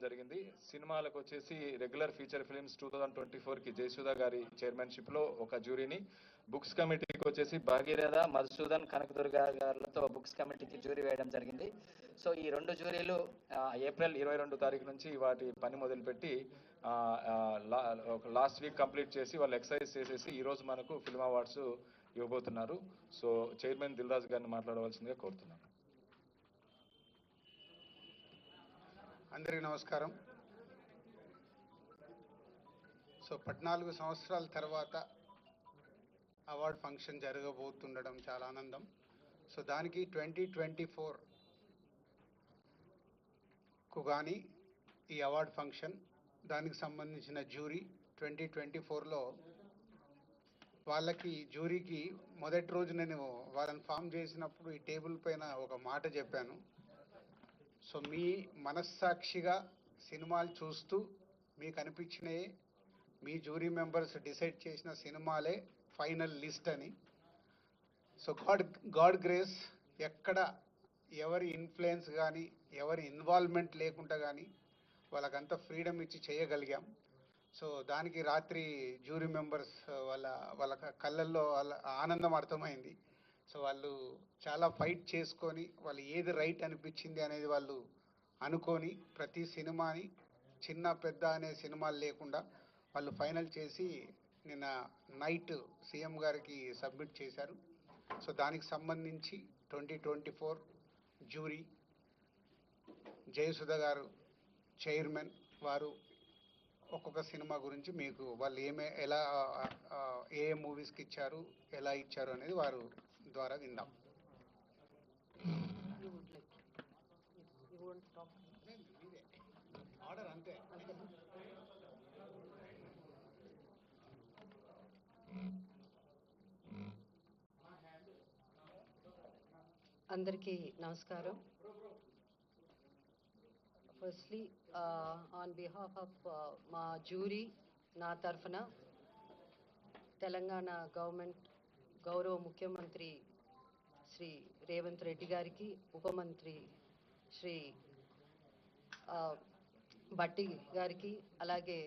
జరిగింది. సినిమాలకు వచ్చేసి regular feature films two thousand twenty ఫోర్కి జయసుధ గారి చైర్మన్షిప్లో ఒక జ్యూరీని. బుక్స్ కమిటీకి వచ్చేసి భాగీరథ మధుసూదన్ కనకదుర్గ గారులతో బుక్స్ కమిటీకి జ్యూరీ వేయడం జరిగింది. సో ఈ రెండు జ్యూరీలు ఏప్రిల్ ఇరవై రెండు తారీఖు నుంచి వాటి పని మొదలుపెట్టి లా- లాస్ట్ వీక్ కంప్లీట్ చేసి వాళ్ళు ఎక్సర్సైజ్ చేసేసి ఈ రోజు మనకు ఫిల్మ్ అవార్డ్స్ ఇవ్వబోతున్నారు. సో చైర్మన్ దిల్రాజు గారిని మాట్లాడవలసిందిగా కోరుతున్నాను. అందరికీ నమస్కారం. సో పద్నాలుగు సంవత్సరాల తర్వాత అవార్డ్ ఫంక్షన్ జరగబోతుండడం చాలా ఆనందం. సో దానికి ట్వంటీ ట్వంటీ ఫోర్కు కానీ ఈ అవార్డ్ ఫంక్షన్ దానికి సంబంధించిన జ్యూరీ ట్వంటీ ట్వంటీ ఫోర్లో వాళ్ళకి జ్యూరీకి మొదటి రోజు నేను వాళ్ళని ఫామ్ చేసినప్పుడు ఈ టేబుల్ పైన ఒక మాట చెప్పాను. సో మీ మనస్సాక్షిగా సినిమాలు చూస్తూ మీకు అనిపించినవి మీ జ్యూరీ మెంబర్స్ డిసైడ్ చేసిన సినిమాలే ఫైనల్ లిస్ట్ అని. సో గాడ్ గాడ్ గ్రేస్ ఎక్కడ ఎవరి ఇన్ఫ్లుయెన్స్ కానీ ఎవరి ఇన్వాల్వ్మెంట్ లేకుండా కానీ వాళ్ళకంతా ఫ్రీడమ్ ఇచ్చి చేయగలిగాం. సో దానికి రాత్రి జ్యూరీ మెంబర్స్ వాళ్ళ వాళ్ళ కళ్ళల్లో వాళ్ళ ఆనందం అర్థమైంది. సో వాళ్ళు చాలా ఫైట్ చేసుకొని వాళ్ళు ఏది రైట్ అనిపించింది అనేది వాళ్ళు అనుకొని ప్రతి సినిమాని చిన్న పెద్ద అనే సినిమాలు లేకుండా వాళ్ళు ఫైనల్ చేసి నిన్న నైట్ సీఎం గారికి సబ్మిట్ చేశారు. సో దానికి సంబంధించి twenty twenty four jury Jayasudha గారు చైర్మన్ వారు ఒక్కొక్క సినిమా గురించి మీకు వాళ్ళు ఏమే ఎలా ఏ మూవీస్కి ఇచ్చారు ఎలా ఇచ్చారు అనేది వారు ద్వారా విందాం. ఆర్డర్ అంతే అందరికీ నమస్కారం ఫస్ట్లీ ఆన్ బిహాఫ్ ఆఫ్ మా జ్యూరీ నా తరఫున తెలంగాణ గవర్నమెంట్ గౌరవ ముఖ్యమంత్రి శ్రీ రేవంత్ రెడ్డి గారికి ఉపమంత్రి శ్రీ భట్టి గారికి అలాగే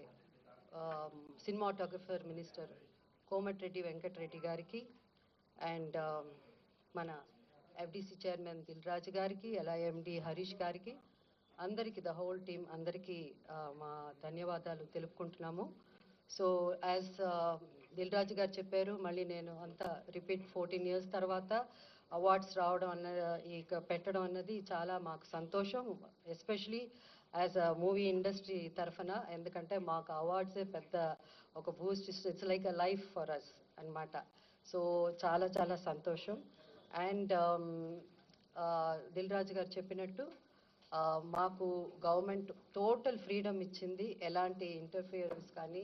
సినిమాటోగ్రఫర్ మినిస్టర్ కోమటిరెడ్డి వెంకటరెడ్డి గారికి అండ్ మన ఎఫ్డిసి చైర్మన్ దిల్ రాజు గారికి అలా ఎండి హరీష్ గారికి అందరికీ ద హోల్ టీమ్ అందరికీ మా ధన్యవాదాలు తెలుపుకుంటున్నాము. సో యాజ్ దిల్ రాజు గారు చెప్పారు మళ్ళీ నేను అంతా రిపీట్ ఫోర్టీన్ ఇయర్స్ తర్వాత అవార్డ్స్ రావడం అన్న ఇక పెట్టడం అన్నది చాలా మాకు సంతోషం especially as a movie industry తరఫున ఎందుకంటే మాకు అవార్డ్సే పెద్ద ఒక boost it's like a life for us అన్నమాట. సో చాలా చాలా సంతోషం. అండ్ దిల్ రాజు గారు చెప్పినట్టు మాకు గవర్నమెంట్ టోటల్ ఫ్రీడమ్ ఇచ్చింది ఎలాంటి ఇంటర్ఫియరెన్స్ కానీ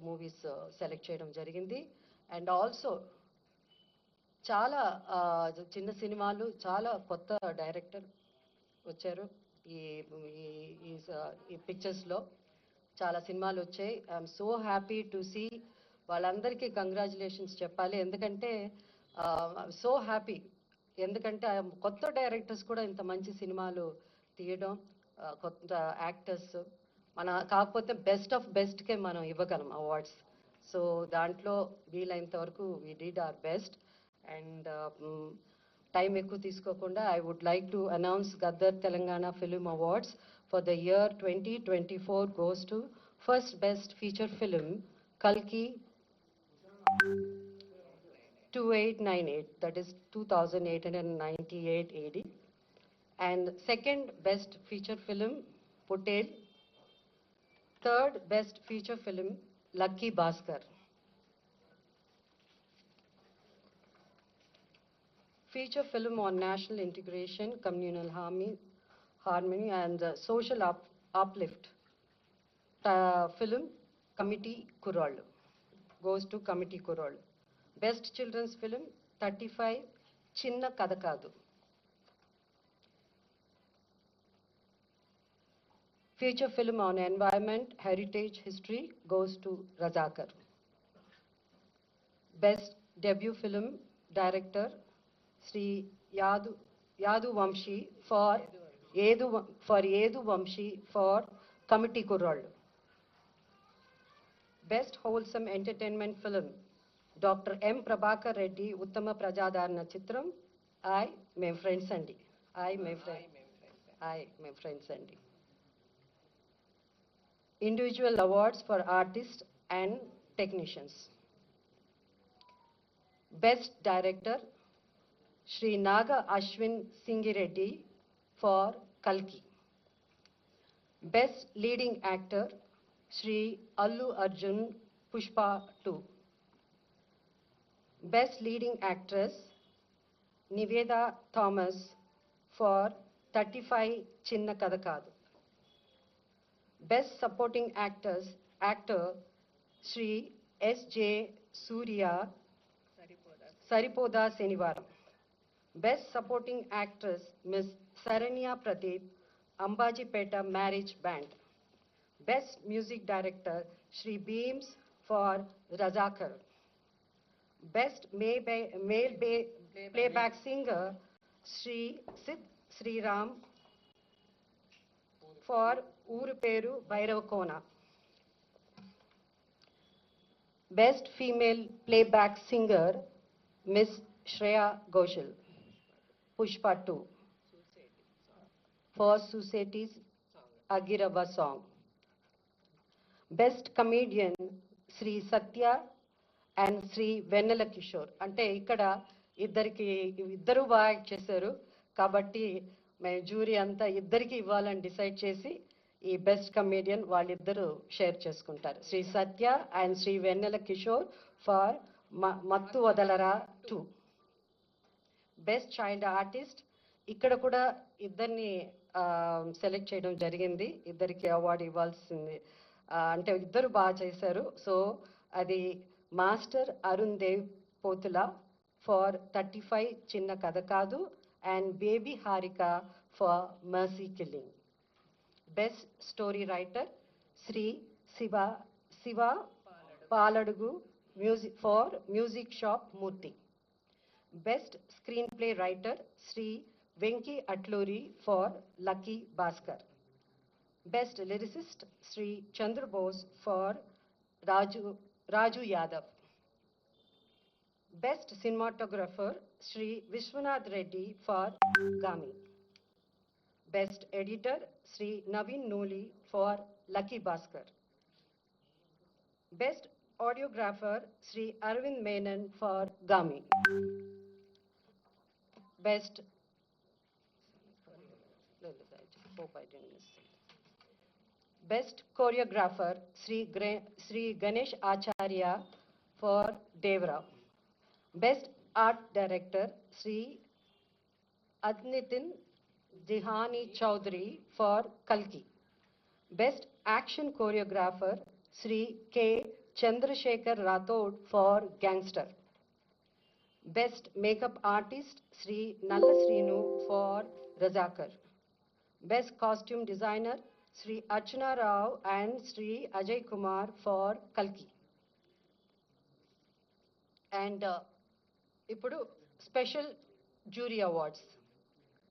మూవీస్ సెలెక్ట్ చేయడం జరిగింది. అండ్ ఆల్సో చాలా చిన్న సినిమాలు చాలా కొత్త డైరెక్టర్ వచ్చారు. ఈ ఈ- ఈ పిక్చర్స్లో చాలా సినిమాలు వచ్చాయి. I'm so happy to see వాళ్ళందరికీ కంగ్రాచులేషన్స్ చెప్పాలి. ఎందుకంటే సో హ్యాపీ ఎందుకంటే కొత్త డైరెక్టర్స్ కూడా ఇంత మంచి సినిమాలు తీయడం కొత్త యాక్టర్స్ మన కాకపోతే బెస్ట్ ఆఫ్ బెస్ట్కే మనం ఇవ్వగలం అవార్డ్స్ సో దాంట్లో వీలైనంత వరకు we did our best and time ఎక్కువ తీసుకోకుండా I would like to announce Gaddar Telangana film awards for the year twenty twenty four goes to first best feature film కల్కి 2898 that is 2898 AD and second best feature film Potel third best feature film Lucky Bhaskar feature film on national integration communal harm harmony and social uplift film committee Kurrollu goes to committee Kurrollu best children's film thirty five Chinna Katha Kaadu Feature film on environment, heritage, history goes to Razakar. Best debut film director, Sri Yadu, Yadu Vamshi for Yadu for Yedu Vamshi for Committee Kurral. Best Wholesome Entertainment Film, Dr. M. Prabhakar Reddy, Uttama Prajadarna Chitram, I, my friend Sandy. I, my friend. I, my friend Sandy individual awards for artists and technicians. Best Director, Sri Naga Ashwin Singireddy for Kalki. Best Leading Actor, Sri Allu Arjun Pushpa 2. Best Leading Actress, Niveda Thomas for 35 Chinna Kadakadu. Best Supporting Actors Actor Sri S. J. Surya Saripoda Senivaram. Best Supporting Actress Miss Saranya Pradeep Ambajipeta Marriage Band. Best Music Director Sri Beams for Razakar. Best Male Playback Singer Sri Sid Sri Ram for Ooru Peru Bhairavakona. Best female playback singer miss Shreya Ghoshal. Pushpa two. For societies అగిరవ song. Best comedian Shri Satya and Shri Vennela Kishore. అంటే ఇక్కడ ఇద్దరికి ఇద్దరు బాగా act చేశారు. కాబట్టి మేము jury అంతా ఇద్దరికి ఇవ్వాలని డిసైడ్ చేసి ఈ బెస్ట్ కమేడియన్ వాళ్ళిద్దరూ షేర్ చేసుకుంటారు. Shri Satya and Shri Vennela Kishore for Mathu Vadalara two. Best child artist. ఇక్కడ కూడా ఇద్దరిని సెలెక్ట్ చేయడం జరిగింది. ఇద్దరికి అవార్డు ఇవ్వాల్సింది. అంటే ఇద్దరు బాగా చేశారు. సో అది master Arun Dev Pothula for thirty five చిన్న కథ కాదు. and Baby Harika for Mercy Killing. Best Story Writer Sri Siva, Siva Paladugu music, for Music Shop Murthy. Best Screenplay Writer Sri Venki Atluri for Lucky Bhaskar. Best Lyricist Sri Chandra Bose for Raju, Raju Yadav. Best Cinematographer Sri Vishwanath Reddy for Gami. Best Editor Sri Navin Noli for Lucky Baskar. Best Audiographer Sri Arvind Menon for Gami. Best hope I didn't miss. Best choreographer Sri, Sri Ganesh Acharya for Devra. Best art director Sri Adnitin Dihani Chaudhary for Kalki. Best action choreographer Sri K. Chandrasekhar Rathod for Gangster. Best makeup artist Sri Nalla Srinu for Razakar. Best costume designer Sri Archana Rao and Sri Ajay Kumar for Kalki. And uh, ఇప్పుడు special jury awards.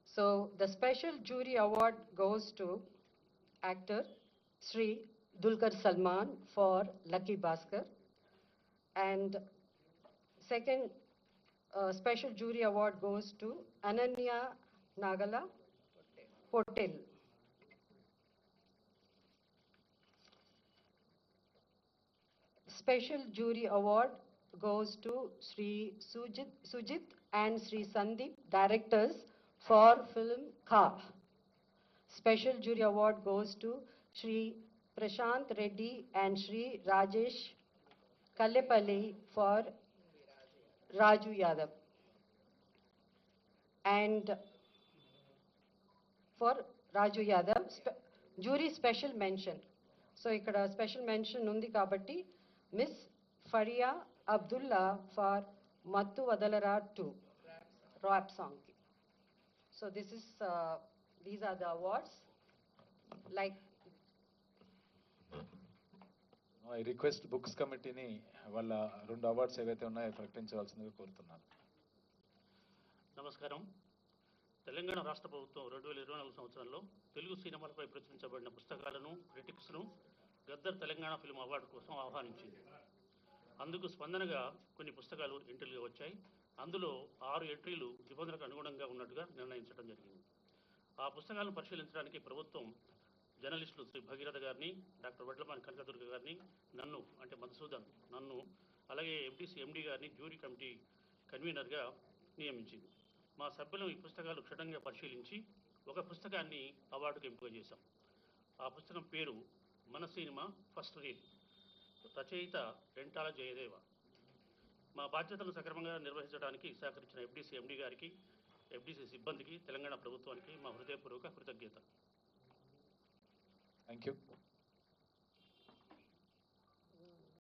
So the special jury award goes to actor Sri Dulkar Salman for Lucky Bhaskar. And second uh, special jury award goes to Ananya Nagala Potel. Special jury award goes to Sri Sujit, Sujit and Sri Sandeep, directors for film Kha. Special jury award goes to Sri Prashant Reddy and Sri Rajesh Kallepalli for Raju Yadav. And for Raju Yadav, spe- jury special mention. So ఇక్కడ special mention ఉంది కాబట్టి miss Faria Abdullah for Mathu Vadalara two rap సాంగ్కి so this is these are the awards like I request books కమిటీని వాళ్ళ రెండు awards ఏవైతే ఉన్నాయో ప్రకటించవలసిందిగా కోరుతున్నాను. నమస్కారం. తెలంగాణ రాష్ట్ర ప్రభుత్వం రెండు వేల ఇరవై నాలుగు సంవత్సరంలో తెలుగు సినిమాలపై ప్రచురించబడిన పుస్తకాలను క్రిటిక్స్ను గద్దర్ తెలంగాణ ఫిల్మ్ అవార్డు కోసం ఆహ్వానించింది. అందుకు స్పందనగా కొన్ని పుస్తకాలు ఎంట్రీలుగా వచ్చాయి. అందులో ఆరు ఎంట్రీలు నిబంధనలకు అనుగుణంగా ఉన్నట్టుగా నిర్ణయించడం జరిగింది. ఆ పుస్తకాలను పరిశీలించడానికి ప్రభుత్వం జర్నలిస్టులు శ్రీ భగీరథ గారిని డాక్టర్ వడ్లపాని కనకదుర్గ గారిని నన్ను అంటే మధుసూదన్ నన్ను అలాగే ఎంటీసీ ఎండీ గారిని జ్యూరీ కమిటీ కన్వీనర్గా నియమించింది. మా సభ్యులు ఈ పుస్తకాలు క్షుణ్ణంగా పరిశీలించి ఒక పుస్తకాన్ని అవార్డుకు ఎంపిక చేశాం. ఆ పుస్తకం పేరు మన సినిమా ఫస్ట్ రీడ్. రచయిత రెంటాల జయదేవ. మా బాధ్యతలను సక్రమంగా నిర్వహించడానికి సహకరించిన ఎఫ్డీసీ ఎండి గారికి ఎఫ్డీసీ సిబ్బందికి తెలంగాణ ప్రభుత్వానికి మా హృదయపూర్వక కృతజ్ఞత. Thank you